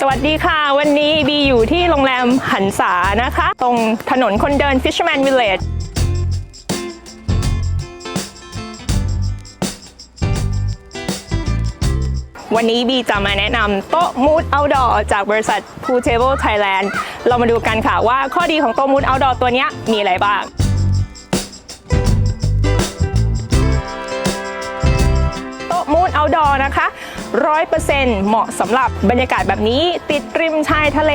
สวัสดีค่ะ วันนี้บีอยู่ที่โรงแรมหันษานะคะ ตรงถนนคนเดิน Fisherman Village วันนี้บีจะมาแนะนำโต๊ะ Mood Outdoor จากบริษัท p o o Table Thailand เรามาดูกันค่ะว่าข้อดีของโต๊ะ Mood Outdoor ตัวนี้มีอะไรบ้างโต๊ะมูนเอาดอร์นะคะ 100%เหมาะสำหรับบรรยากาศแบบนี้ติดริมชายทะเล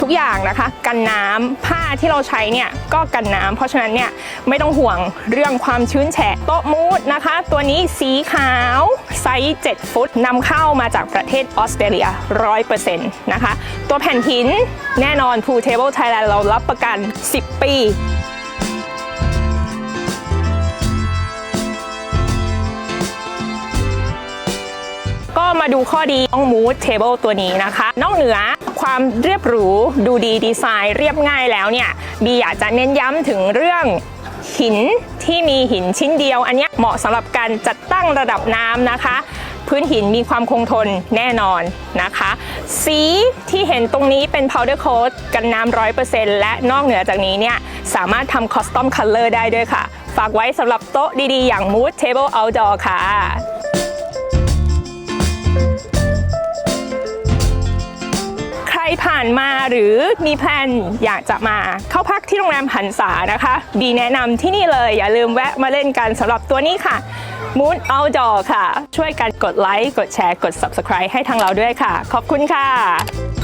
ทุกอย่างนะคะ กันน้ำผ้าที่เราใช้เนี่ยก็กันน้ำเพราะฉะนั้นเนี่ยไม่ต้องห่วงเรื่องความชื้นแฉะโต๊ะมูดนะคะ ตัวนี้สีขาวไซส์7ฟุตนำเข้ามาจากประเทศออสเตรเลีย 100%นะคะ ตัวแผ่นหินแน่นอน Pool Table Thailand เรารับประกัน 10 ปี มาดูข้อดีของ Mood Table ตัวนี้นะคะ นอกเหนือความเรียบหรู ดูดีดีไซน์เรียบง่ายแล้วเนี่ยบีอยากจะเน้นย้ำถึงเรื่องหินที่มีหินชิ้นเดียว อันนี้เหมาะสำหรับการจัดตั้งระดับน้ำนะคะ พื้นหินมีความคงทนแน่นอนนะคะ สีที่เห็นตรงนี้เป็น powder coat กันน้ำร้อยเปอร์เซ็นต์และนอกเหนือจากนี้เนี่ยสามารถทำ custom color ได้ด้วยค่ะ ฝากไว้สำหรับโต๊ะดีๆ อย่าง Mood Table Outdoor ค่ะ ผ่านมาหรือมีแพลนอยากจะมาเข้าพักที่โรงแรมหันษานะคะบีแนะนำที่นี่เลย อย่าลืมแวะมาเล่นกันสำหรับตัวนี้ค่ะ Moon Outdoor ค่ะ ช่วยกันกดไลค์กดแชร์กด Subscribe ให้ทางเราด้วยค่ะ ขอบคุณค่ะ